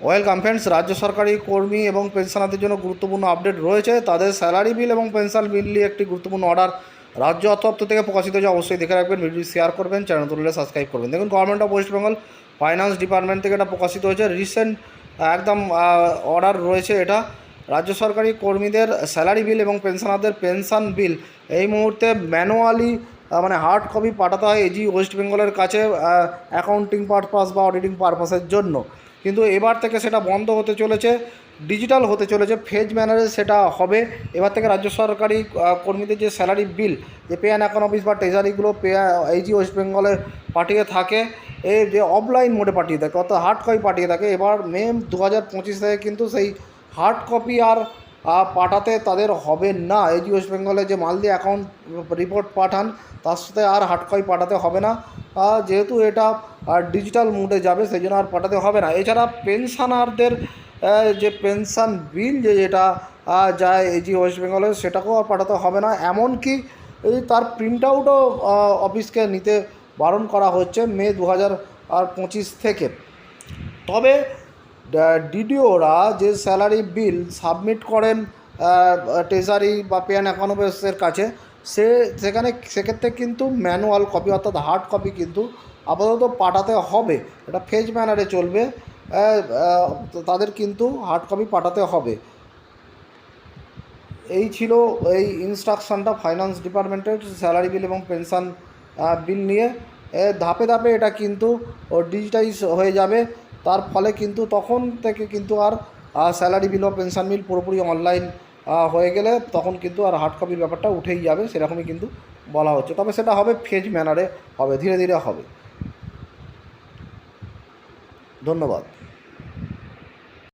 Welcome friends রাজ্য সরকারি কর্মী এবং পেনশনারদের জন্য গুরুত্বপূর্ণ আপডেট রয়েছে। তাদের স্যালারি বিল এবং পেনশন বিল নিয়ে একটি গুরুত্বপূর্ণ অর্ডার রাজ্য অর্থ থেকে প্রকাশিত হয়েছে। অবশ্যই দেখে রাখবেন ভিডিও শেয়ার করবেন চ্যানেল তুললে সাবস্ক্রাইব করবেন। দেখুন government of West Bengal finance department থেকে এটা প্রকাশিত হয়েছে। রিসেন্ট একদম অর্ডার রয়েছে এটা। রাজ্য সরকারি কর্মীদের স্যালারি বিল এবং পেনশনারদের পেনশন বিল এই মুহূর্তে ম্যানুয়ালি মানে হার্ড কপি পাঠাতে হয় এজি ওয়েস্ট বেঙ্গলের কাছে অ্যাকাউন্টিং পারপাস বা অডিটিং পারপাসের জন্য। কিন্তু এবার থেকে সেটা বন্ধ হতে চলেছে ডিজিটাল হতে চলেছে ফেজ ম্যানারে সেটা হবে। এবার থেকে রাজ্য সরকারি কর্মীদের যে স্যালারি বিল যে পে অ্যান্ড অ্যাকাউন্ট অফিস বা ট্রেজারিগুলো পে এইজি ওয়েস্ট বেঙ্গলে পাঠিয়ে থাকে এই যে অফলাইন মোডে পাঠিয়ে থাকে, অর্থাৎ হার্ড কপি পাঠিয়ে থাকে, এবার মে দু হাজার পঁচিশ থেকে কিন্তু সেই হার্ড কপি আর পাঠাতে তাদের হবে না। এইজি ওয়েস্ট বেঙ্গলে যে মালদি অ্যাকাউন্ট রিপোর্ট পাঠান, তার সাথে আর হার্ড কপি পাঠাতে হবে না। যেহেতু এটা ডিজিটাল মুডে যাবে, সেই জন্য আর পাঠাতে হবে না। এছাড়া পেনশনারদের যে পেনশন বিল যে যেটা যায় এইজি ওয়েস্ট বেঙ্গলে সেটাকেও আর পাঠাতে হবে না। এমনকি এই তার প্রিন্ট আউটও অফিসকে নিতে বারণ করা হচ্ছে মে দু হাজার আর পঁচিশ থেকে। তবে ডিডিওরা যে স্যালারি বিল সাবমিট করেন ট্রেজারি বা পে অ্যান্ড অ্যাকাউন্টের কাছে সে সেখানে, সেক্ষেত্রে কিন্তু ম্যানুয়াল কপি অর্থাৎ হার্ড কপি কিন্তু আপাতত পাঠাতে হবে। এটা ফেজ ম্যানারে চলবে। তাদের কিন্তু হার্ড কপি পাঠাতে হবে। এই ছিল এই ইনস্ট্রাকশনটা ফাইন্যান্স ডিপার্টমেন্টের স্যালারি বিল এবং পেনশন বিল নিয়ে। ধাপে ধাপে এটা কিন্তু ডিজিটাইজ হয়ে যাবে। তার ফলে কিন্তু তখন থেকে কিন্তু আর স্যালারি বিল ও পেনশন বিল পুরোপুরি অনলাইন হয়ে গেলে তখন কিন্তু আর হার্ড কপির ব্যাপারটা উঠেই যাবে, সেরকমই কিন্তু বলা হচ্ছে। তবে সেটা হবে ফেজ ম্যানারে হবে, ধীরে ধীরে হবে। ধন্যবাদ।